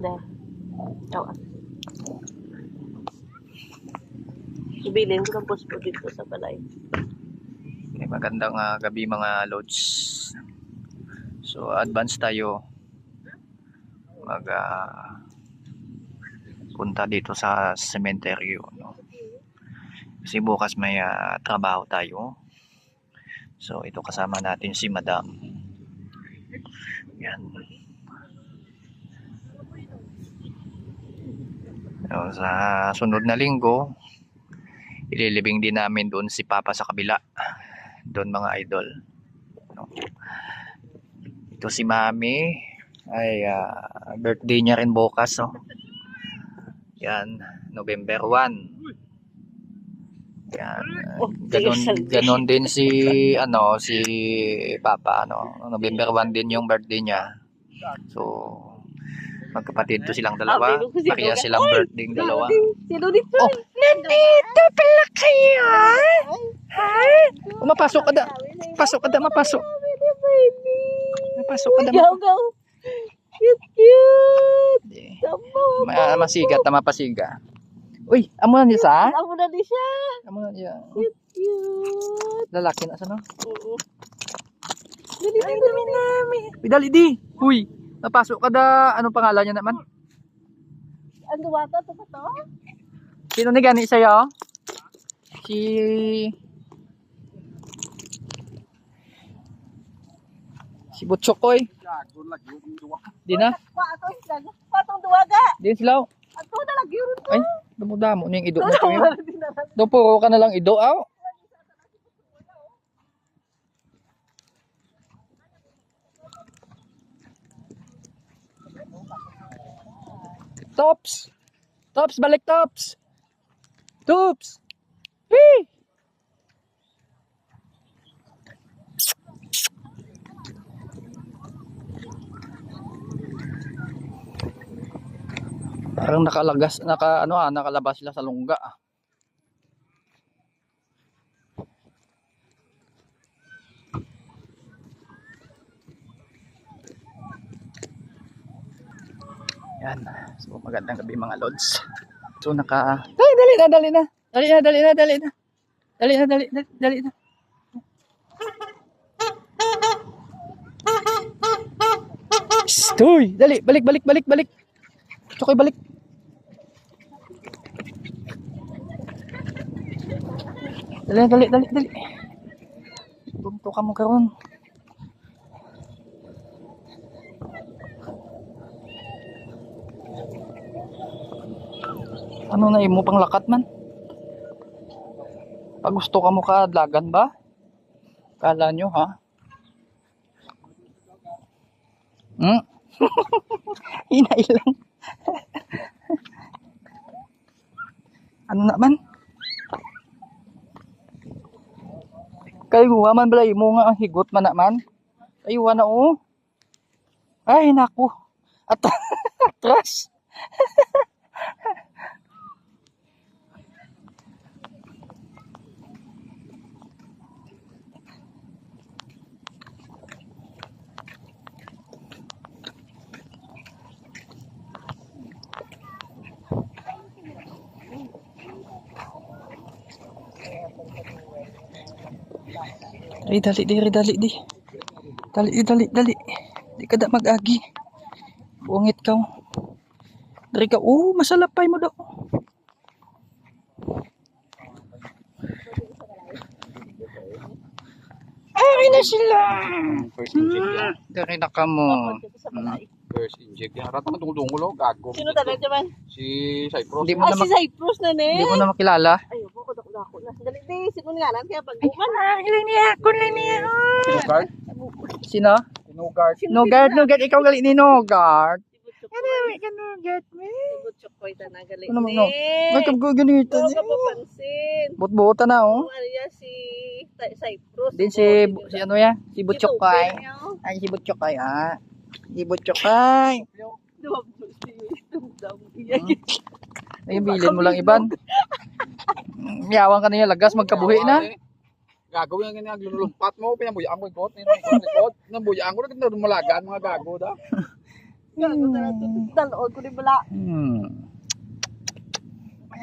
Na. Tawa. Ibilin ko ng puspo dito sa balay. Okay, magandang ah, gabi mga lods. So advance tayo mag ah, punta dito sa cementerio no. Kasi bukas may ah, trabaho tayo. So ito kasama natin si Madam. Yan. So, sa sunod na linggo, ililibing din namin doon si Papa sa kabila doon mga idol. No? Ito si Mami ay ah, birthday niya rin bukas. No? Yan, November 1. Yan. Oh, Ganon, Sunday. ganon din si ano si Papa ano. November 1 din yung birthday niya. So magkapatid to silang dalawa. Si Kaya Logan, silang "Oy, birthday dalawa. Sino dito? Oh, nandito pala kayo. Hi. Oh, mapasok ka da. Pasok ka da, mapasok. Mapasok ka da. Go, go. Cute, cute. Tama. Ma masiga, tama pasiga. Uy, amo na niya sa? Amo na di siya. Amo na niya. Cute, cute. Lalaki na sa no? Oo. Dali, dali. Uy, dali di. Uy, napasok ka da. Anong pangalan niya naman? Ang duwata, ito ba to? Sino ni gani sa'yo? Si... Si Butchokoy. Di na? Patong duwaga. Di sila. Ato na lagi rin to. Ay, damo-damo na yung ido mo Ito. Doon puro ka na lang ido, aw. Tops! Tops, balik tops! Tops! Hey! Parang nakalagas, naka ano ah, nakalabas sila sa lungga ah. Yan. So magandang gabi mga lods. So naka Dali dali na dali na. Dali na dali na dali na. Dali na dali na dali na. Stoy, dali, balik balik balik balik. Chokoy balik. Dali dali dali dali. Tunto ka mo karon. Ano na imo pang lakat man? Pag gusto ka mo ka dagan ba? Kala nyo ha? Hmm? Hinay lang. ano naman? Kayo man balay mo nga higot man naman. Aywa na oh. Ay naku. At atras. Ay, dali, dali, dali, di. Dali, di, dali, dali. Di ka da mag-agi. Buangit ka. Dari ka, oh, masalapay mo daw. Ay na sila. First inject yan. Dari na ka mo. Balay. First inject yan. Harap naman tungulungulo. Gago. Sino talaga man? Si Cyprus. Hindi mo Ah, na si mak- Cyprus na ne. hindi mo na makilala. Ayaw ko, kudak na ako na. Dali, di. Sino nga lang? Kaya pag-uman. Ah, ilan niya ako na niya. Tinugard? Sino? Tinugard. Nogard, Nogard, ikaw gali ni Nogard. Ano, Sibot ka Nogard, me. chokoy ta na galing. Ano mo? May kaganito Oo, niya. Bot-bota na, oh. Ano yan si Cyprus. Din si, si ano ya? Si Butchokay. Ay, si Butchokay, ah. Si Butchokay. Ay, bilin mo lang iban. Miyawan ka na yung lagas, magkabuhi na. Gago yung ganyan. Lulumpat mo. Pinabuyaan ko ikot. Pinabuyaan ko ikot. Pinabuyaan ko. Nagmalagaan mga gago da. Gago na lang ito. Dalood ko rin bala. Hmm.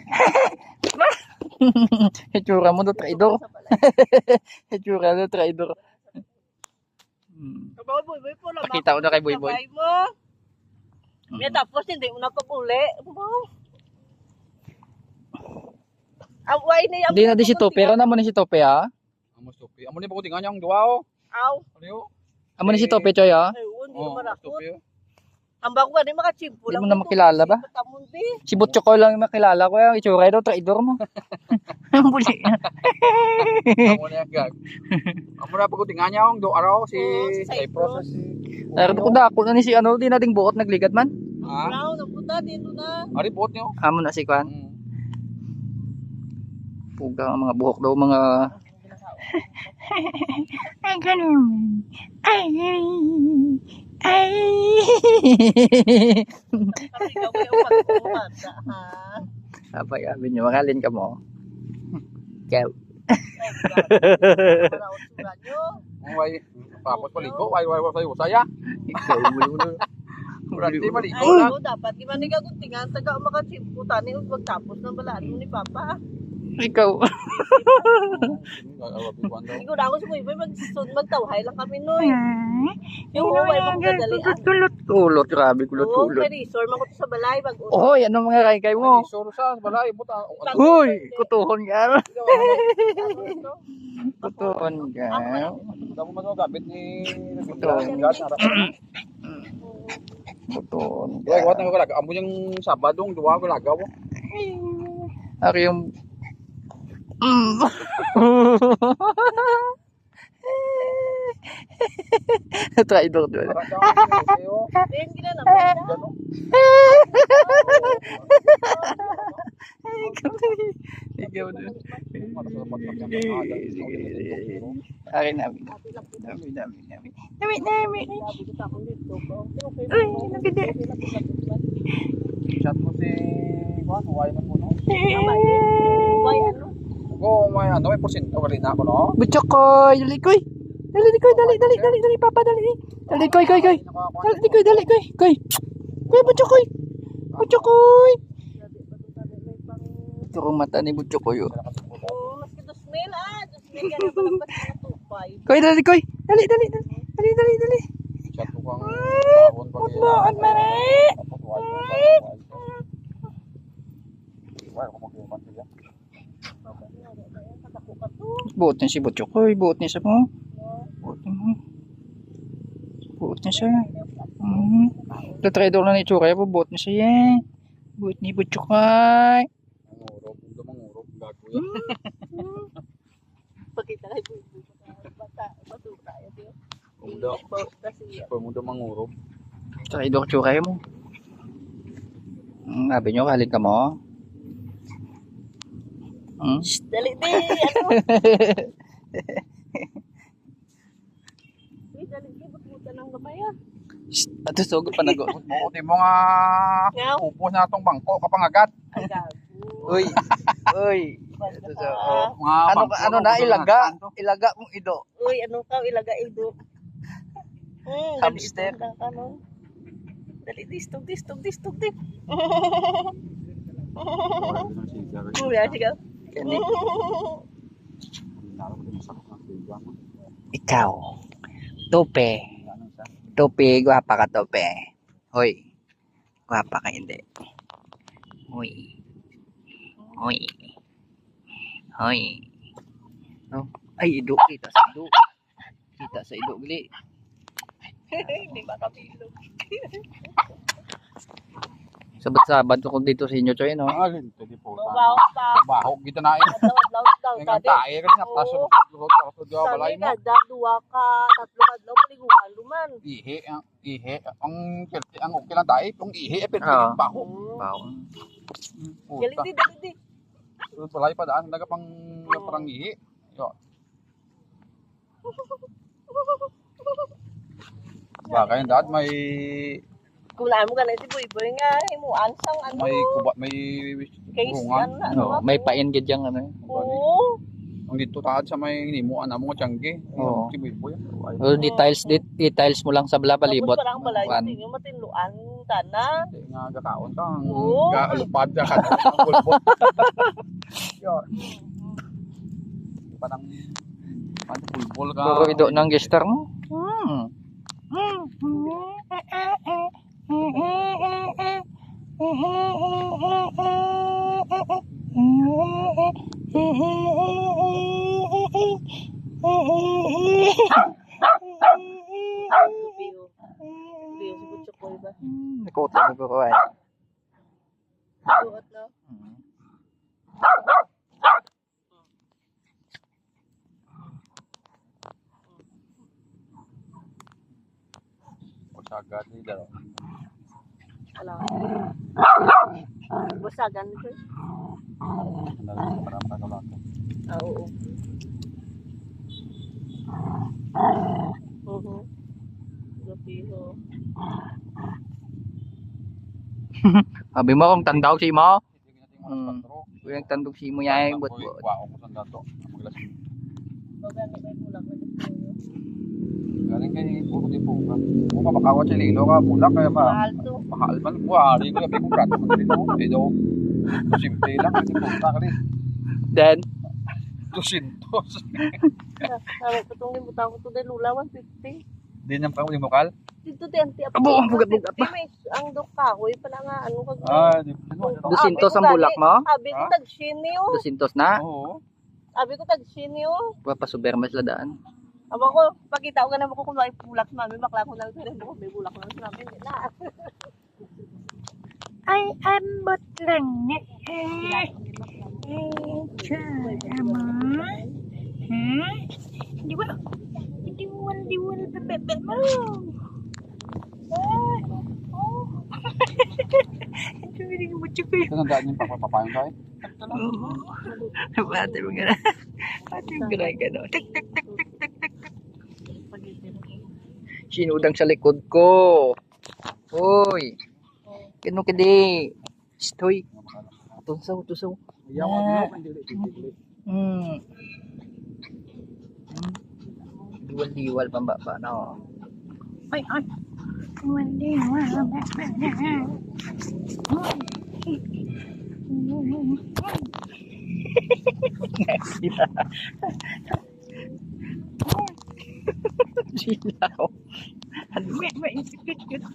Itsura mo do, traidor. Itsura do, traidor. Hmm. Pakita ko na kay Boy Boy. Mo. May tapos hindi mo na pag-uli. Kabaw. Ang way na yan. Hindi na di si Tope. Pero naman ni si Tope ha. Amo stupi. Amo ni pakutingan yang duwa oh. Aw. Ano? Amo ni si Tope Choy ha. Ay, hindi Oh, naman ako. stupi. Ang bago ba, di makachimpo Hindi lang. mo na makilala ba? Di. Si Butcho ko lang yung makilala ko. Yung itsura do, traidor mo. Ang buli. Amo na yang gag. Amo na pakutingan yang do araw si si Cyprus. Si Narito ko na ni si ano, di nating buot nagligad man. Ha? Brown, napunta dito na. Ari bot niyo. Amo na si Kwan. Puga ang mga buhok daw, mga... Ay, ganun. Ay, ay. Sabay, abin nyo, makalin ka mo. Ang way tapos paligo, way way way saya. Ikaw. Kurang di maligo Ay, na. no, dapat. Di man nga guntingan, taga makachimpo, tani, magtapos ng balaan mo ni Papa. Ikaw. Ko na ako sa kuya, magsun, magtawhay lang kami, noy. Yung huway mo kadalian. Kulot, kulot. Grabe, kulot, Oo, kulot. may resort, man ko to sa balay, pag Oy, ano mga kay kay mo? Soro sa balay buta. Uy, kutuhon ka. Kutuhon ka. Damo magagabit ni Kutuhon. Kutuhon Wala ka. wat nga galaga. Amo yung Sabadong duwa galaga mo. Ako yung... Mm. Traidor doon. Na. Ikaw doon. Akin namin. Namin, namin, namin. Namin, namin. Uy, naganda. Chat mo si Juan, huwag mo no. Ano? Go, may ano, may porsyento ka rin ako, no? Butchokoy, dali koy. Dali koy, dali, dali, dali, dali, papa, dali. Dali koy, koy, koy. Dali koy, dali koy, koy. Koy, butchokoy. Butchokoy. Ito kong mata ni Butchokoy. oh. Ah. Koy, dali koy. Dali, dali, dali. Dali, dali, dali. Kahon pag Buon mare. Tapos huwag mo kang Huwag mo kang sila. Buot niya si Butchokoy. Buot niya sa mo. Buot niya mo. Buot niya siya. Mm. Tatrador na ni Chukay po. Buot niya siya. eh. Buot ni Butchokoy. Mangurog, hindi mangurog, gago yan. Pakita kay Bubu. Bata, batuta. Ito Mundo, Kasi, pag mundo mangurog. Traidor Chukay mo. Mm, sabi nyo, kahalin ka mo. Hmm? Dali di. Ano? Uy, dali di. Ato mo nga upos na itong bangko kapangagat. Uy. Uy. Ito ka. sa- oh. Mga Ano bangko, ano na ilaga? Ilaga mong ido. Uy, anong tao ilagay ito? Hmm, dali Hamster. ano? Dali di, stug di, stug di, stug di. Uy, ah, sige. Kani. Ikaw. Tope. Tope, gwapa ka tope. Hoy. Gwapa ka hindi. Hoy. Hoy. Hoy. No? Ay, ido. Kita sa ido. Kita sa ido. Gali. Hindi makapilog. Sabat-sabat ko dito sa inyo, Choy, no? Ah, linte di po. Babaw pa. Baho kita na eh. Ang Tadi, tae ka nga paso Oo. paso daw Sabi balay mo. ka, da, duwa ka, tatlo adlaw, paliguan, luman. Ihi ang ihi ang kirti ang okay lang tae tong ihi e pero Oo. baho. Wow. Dali Puta. di. Sunod balay pa daan naga pang parang ihi. Yo. Bagay dad may Kulaan mo ka na si Boy Boy nga, himuan sang ano. may kuba may Case bunga. yan, ano. No, may pain gid yang ano. Oo. Ang dito taad sa may hinimuan na mga tiyangge. Oo. Si Biboy. Ay, O, details, dit, details mo lang sa bala palibot. Tapos parang balay, Kuan. hindi nyo matinluan, tana. Hindi nga gakaon ka. Ang Oo. galupad ka. Ang kulpot. Yun. Parang ano pulbol ka. Puro ido ng gestar mo. Hmm. Siya ko ko ay. Suot na. Sagad ni daro. Wala. Basagan ko. Para makakalato. Ah, oo. Oo. Gabiho. Sabi mo kung tandaw si mo. Hindi natin mga Hmm. patro. Kung tandog si mo yan, but Ako'y Wao ko sa dato. Maglasing. Bagani may bulak na dito. Galing kay puro di bunga. Kung mapakawat sa lilo ka, bulak kaya ba? Mahal to. Mahal man. Wari ko gabi kong prato mo dito. Dito. Simple lang. Hindi punta ka rin. then, 200. Sabi ko itong limutan ko to dahil lula 150. Di nang pa yung mukal. Dito din, Abo, ang bugat-bugat pa. Ang dok kahoy pala nga ano kag. Ah, di Dusintos ang bulak mo? Abi ko Ha? tag shinyo. Dusintos na. Oo. Abi ko tag shinyo. Papasuber mas ladaan. Aba ko, pakita ko naman ko kung may bulak sa mami, bakla ko lang ko may bulak lang sa mami. Hindi na. Ay, ambot lang na. Eh, sama. Ha? Di ba? Di mo, di mo, bebe mo. Ah, oh. Ito, hindi ko matsukoy. Ito nandaan yung papapapayong tayo. Mo gana. Bate mo gana gano. Tik, tik, tik, tik, tik, tik. Sinudang sa likod ko. Hoy. Kano kidi. Stoy. Tunsaw, tunsaw. Yawan mo. Hindi hindi. Hmm. Hmm. Diwal-diwal pambaba na oh. Ay, ay. Wali, wala,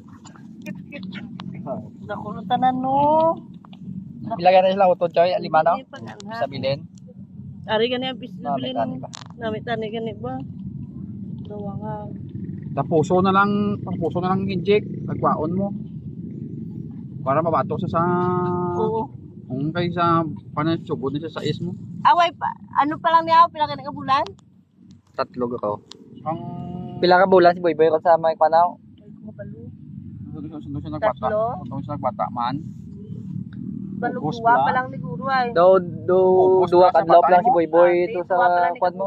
Silaw. Dako ng tanan no. Ilagay na sila utod choy, lima nga. Sa bilin. Ari gani ang pis Mami bilin. Namit tani gani ba? Dawa nga. Tapuso na lang, tapuso na lang inject. Nagwaon mo. Para mabato sa sa... Oo. Kung kay sa panasugod na sa sais mo. Away pa. Ano pa lang niya ako pila ka bulan? Tatlo ko. Ang... Pila ka bulan si Boy Boy kasama yung panaw? Doon siya nagbata. Tatlo? Doon siya nagbata man. Balog Ubos duwa ba? pa lang ni guro ay. Do do duwa na sa patay lang si mo? Boy ito sa kwan mo.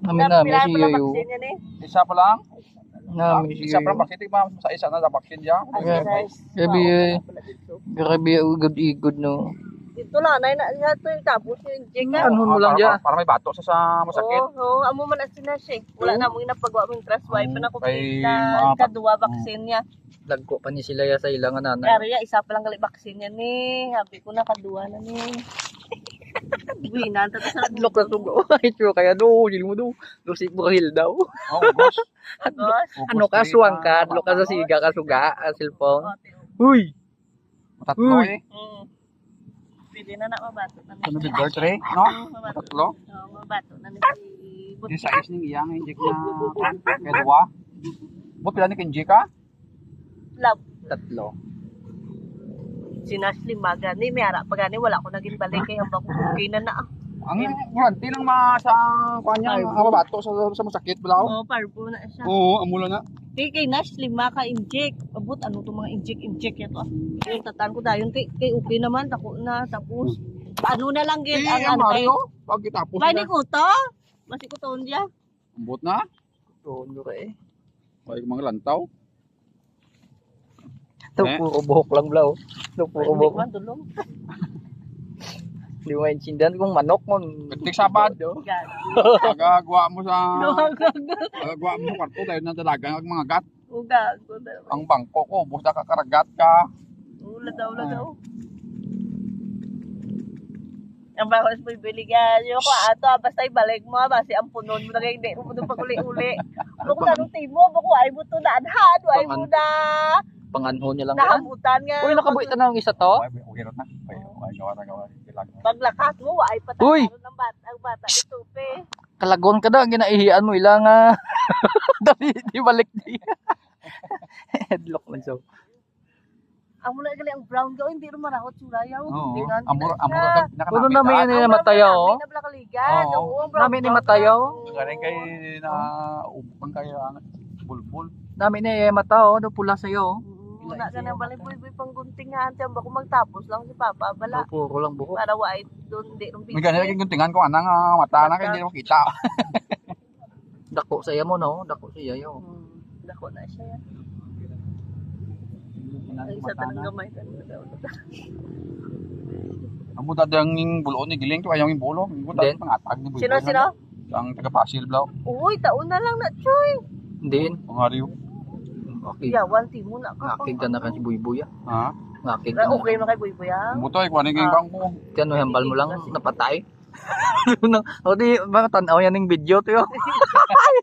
Namin na, may si Yoyo. eh. Isa pa lang. Namin si Isa pa lang bakit ba sa isa na Yeah. guys. Gabi, Oo, eh. pala dito. Grabe, ugod-igod no. Dito na, nay na na to yung tapos yung jika. Ano mo lang dyan? Para, para may bato sa sa masakit. Oo, oo, amo man ang sinas eh. Wala na mo inapagawa mong trust wipe na ko na kadua vaccine niya. Lagko pa ni sila ya sa ilang nanay. Kaya isa pa lang gali vaccine niya ni. Habi ko na kadua na ni. Uy, nanta ta sa Hadlok na sugo. Ay, true kaya do, hindi mo do. Lusik mo kahil daw. Oh, gosh. Agos. Ano ka, suwang ka, hadlok ka sa siga ka suga, cellphone. Uy! Tatlo Uy. eh. Pwede na na mabato. Ano ba birthday? No? Mabato. Tatlo. Oo, mabato na ni Di sa is ning iyang inject na duwa. Bot pila ni inject ka? Love. Tatlo. Sinas limaga ni may ara pa gani wala ko naging balik kay hambang ko okay na na. Ang guarantee lang ma sa kanya ang mabato sa sa masakit balaw. Oo, parbo na siya. Oo, amula na. Di kay Nash lima ka inject. Abot ano to mga inject inject yato. Yung tatan ko dayon kay kay okay naman tako na tapos ano na lang gid ang kay. Mario, pag kitapos Bay na. ni ko to. Masi ko taon dia. Ambot na. Tono ka eh. Ay mga lantaw. Ito, Eh? puro buhok lang blaw. Ito, puro buhok. man dulong. Di mo maintindihan kung manok mo. Pagtik sabad. Gan. Magagawa mo sa... Gagag. Magagawa mo sa kwarto dahil na dalaga ang mga gat. Ugag. Ang bangko ko, busta ka karagat ka. Ula daw, ula daw. Ang bakos mo ibiligan. Yung ko ato, ah, basta ibalik mo, ah, basta ang punon mo na kayo, hindi mo pa uli-uli. Ano ko tanong timo, bako ay mo to na anhan, ay mo na Panganho niya lang nahamutan nga. Uy, nakabuitan na ng isa to. Ay, okay rin na. Ay, ay, gawa na gawa. Kailangan mo. Paglakas mo, ay pa Uy! ng bata, ang bata, itupe. Kalagon ka na, ginaihian mo ilang ah. Dali, di balik di. Headlock man so. Ang mula gali ang brown gaw, hindi rin marahot surayaw. Oo. Nga, Amor, amor, nakanapit. Puno na may ah. ano na matayaw. May nablakaligan. Oo. Oo, ang brown Namin ni brown matayaw. Galing kay na ubang kayo ang bulbul. Dami na eh, mata oh, do pula sa'yo. Wala ka nang baliboy-boy pang gunting nga. Ante, ang bako magtapos lang si Papa. Bala. Oh, puro lang buhok. Para wa doon, di nung May ganyan laging guntingan ko anang ah, mata na kaya hindi mo kita. Dako sa iya mo no, dako sa iya yo. Hmm, Dako na siya. Ay, isa talagang gamay. Dang bulo ni giling ko ayaw yung bulo. Ang buta Then? pangatag ni bulo. Sino, sino? Ang taga Pasil Blau. Uy, taon na lang na, Choy. Din. Pangariw. Okay. Yawan, timo na ka. Ngakig ka na kan si Buyboy ah. Ha? Ngakig ka. Okay mo kay Boy Boy, ah. Ang buto ay kuha ni Ah. bang ko. Kano hambal mo lang napatay. O di ba tanaw yan ng video to yo.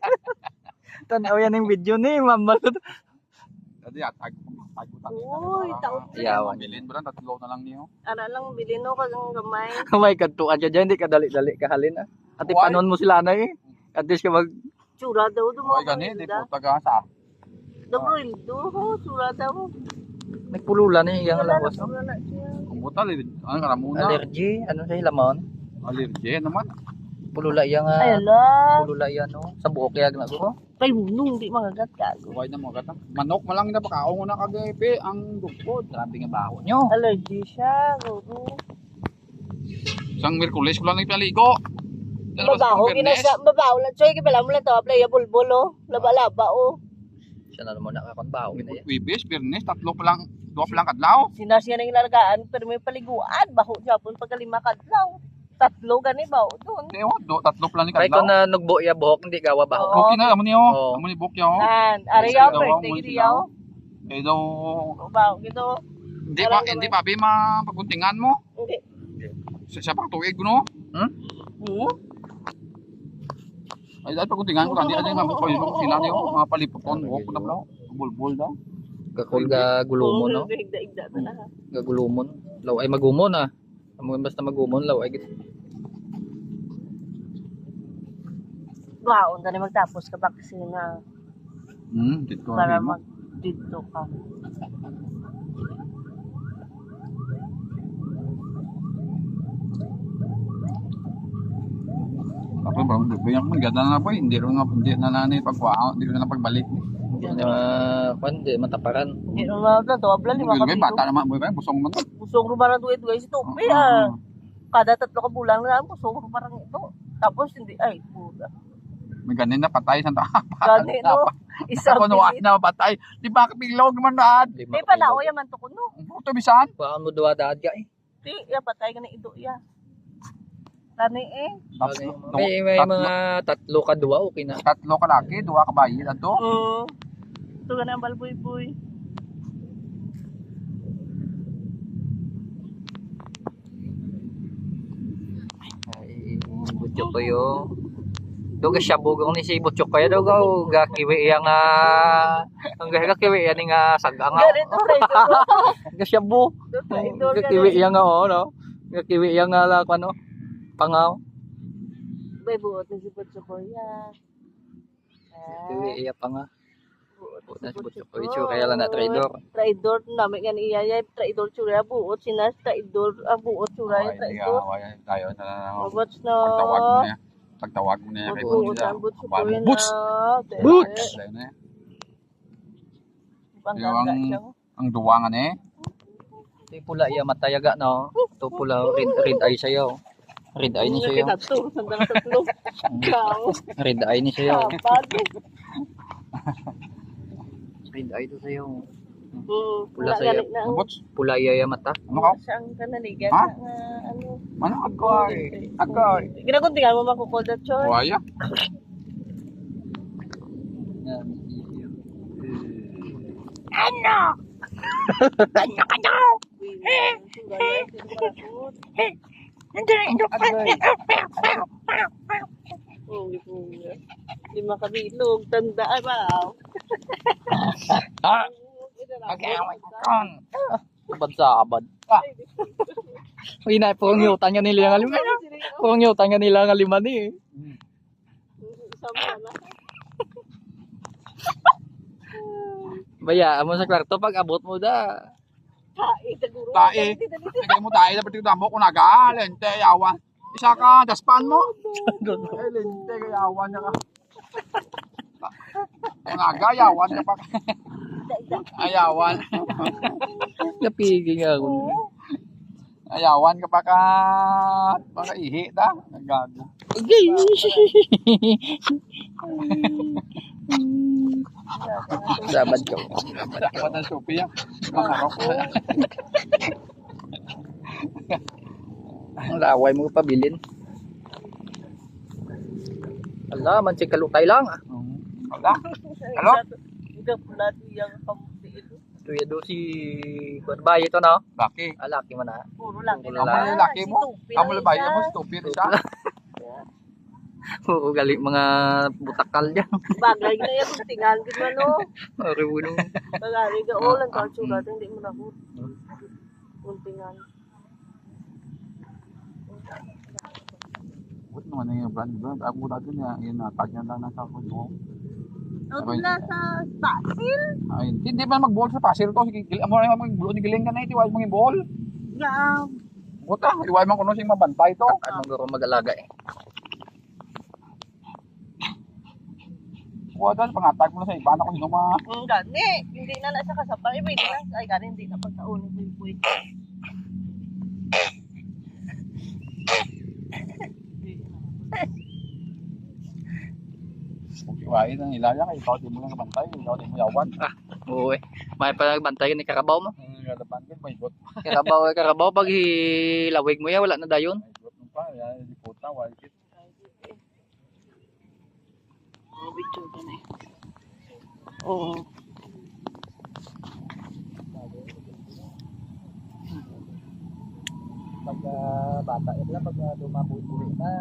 tanaw yan ng video ni mama. Dati atag. Ko Uy, taon na. Yawan. Bilin ba lang tatlo na lang niyo. Ano lang, bilhin mo kag ang gamay. May kadtuan ka dyan, hindi ka dali-dali kahalin ah. At ipanon mo sila na eh. At least ka mag Tsura daw, doon Ay gani, di po taga sa. Dabrildo, ho, tsura daw. nagpulula na yung lawas. wala na siya. Ang buta li, ang karamuna. Allergy, ano sa lamon? Allergy naman. Pulula yang ah. Ay, ala. Pulula yan no. Sa buhok kaya na ko. Kay munong, di mga gat kago. Kuhay na mga kata. Manok malang na pakaong na kagabi ang dugpod. Grabe nga baho nyo. Allergy siya, guro. Isang Merkulis ko lang nagpaligo. Babaho, kinasa, babaho lang. Choy, kibala mo lang to, play bulbul, oh. Laba-laba, oh. Siya na naman nakakon baho na yan. Wibis, Birnes, tatlo pa lang, dua pa lang kadlaw. Sinas yan ang ilalagaan, pero may paliguan. Baho siya po pagkalima kadlaw. Tatlo gani ba? Doon. Ewa, do, tatlo pa lang ni Kaya kadlaw. na nugbo ya buhok, hindi gawa baho. Oo. Buki na, amo niyo. Oo. Amo ni ari Sige yaw, birthday mo gidi sila. yaw. Eh daw, Baho, gito. hindi pa, hindi pa, bi, mapagkuntingan mo. Hindi. Sa, sa pagtuig, no? Hmm? Ay, dahil pagkuntingan ko, hindi kasi mabukoy mo sila niyo, mga palipokon, buhok ko na. Bulbul daw. Kakul ga gulumon no. Igda-igda na. Ga gulumon. Law ay magumon ah. Amo basta magumon law ay git. Baon, tani magtapos ka vaksina Hmm, dito. para mo. mag dito ka. Tapos bro, bigyan ko ganda na po, hindi rin hindi na nanay pagkuha, hindi rin na pagbalik. Hindi na kwan di mataparan. Hindi na na to, abla lima Hindi ka may bata naman, boy, busong man. to. Busog ro parang duwe duwe si Tope ah. Kada tatlo ka bulan na ro parang ito. Tapos hindi, ay, puta. May ganin na patay sa tapat. Gani no. Isa Ako nuwas na patay. Di ba kapilog naman daan? Di pa na o yaman to kuno. Puto bisan. Baka mo duwa daad ka eh. Di, ya patay ka na ido ya. Tani eh. Tatlo, May, may tatlo, mga tatlo ka duwa okay na. tatlo ka laki, duwa ka bayi na to. Oo. Ito ka na ang balboy-boy. Ay, butyo ko yo. Do ga shabog ni si butyo kaya do ga ga kiwi yang ah ang ga kiwi yan nga sagang nga. Ganito tayo. Ga shabu. Dito idol Ga kiwi yang nga oh no. Ga kiwi yang nga la ano. Pangaw. Bay buot ni si Butso ko ya. Kiwi iya pa nga. Buot Buot na si si butyo ko. Isu kaya lang na traidor. Traidor namin yan iya ya. Traidor tsura buot. Sinas traidor. Ah, buot tsura ya. Traidor. Tayo na Mabot na. pagtawag mo niya. Pagtawag mo niya kay Buot na. Butch! Tayo na. Yung-. Ang duwangan eh. Ito pula iya matayaga no. Ito pula red red eye sayo. Red eye ni sayo. Tatlo. Sandang tatlo. Red eye ni. Kapag. Red eye to sayo. Hmm. Pula ang Bots. Pula iya mata. Ano ka? siyang kanaligan Ha? na ano. Ano agoy? Agoy. Ginaguntingan mo makukol na choy. Waya. Ano? Ano ka daw? Nandiyan ito pa. Di makabilog, tandaan ba? Ah. Mag-away ko kon. Abad sa abad. Ah. Uy na, pong yutan nga nila nga lima. Pong yutan nga nila nga lima ni. Baya, amo sa kwarto pag abot mo da. Tae, siguro. Tae. Lagay mo tayo dapat yung damo ko naga. Lente, yawan. Isa ka, daspan mo. Eh, lente, yawan niya ka. Naga, yawan ka pa. Ayawan. Napigi nga ako. Ayawan ka pa ka. Para ihi da. Nagago. Sabad ka. Dapat ng supi yan. Makarok. Ang laway mo pabilin. Ala, man si kalutay lang. ah. Wala. Hello? Ikaw pula yung kamuti ito. Tuya do si Kurbay ito no. Laki. Alaki man na. Puro lang. Puro Amo lang. yung laki mo. Yung bayo mo. Stupid isa. Oo, galing mga butakal dyan. Bagay na yung guntingan. Gito ano. Marunong. Bagay ka. Oh, lang ka. Hindi mo na ko. Guntingan. Buti naman na yung brand. brand. Ako dati niya. Yun na. Tag niya lang nasa ako. mo. O, tula sa Basil. Ay, hindi pa mag-ball sa pasir to. Sige, gil- amo na yung Giling ka na ito. Iwag mong ball. Yeah. Buta. Iwag mong kuno siyang mabantay to. Anong garo mag-alaga eh. Buta. Pangatag mo na sa iba na kung sino ma. Ang gani. Hindi na na siya kasapang. Iba hindi na. Ay, gani. Hindi na pagkauni. Puy, puy. Iwag na ilaya ka. Ikaw di mo lang kabantay. Ikaw di mo yawan. Oo eh. May panagbantay ni Karabaw mo. Ang galaban ka. May got. Karabaw, Karabaw. Pag hilawig mo yan, wala na dayon. May got mo pa. Yan. Di puta. Wild ka na eh. Oo. Pag uh, bata, ito lang pag uh, lumabot na.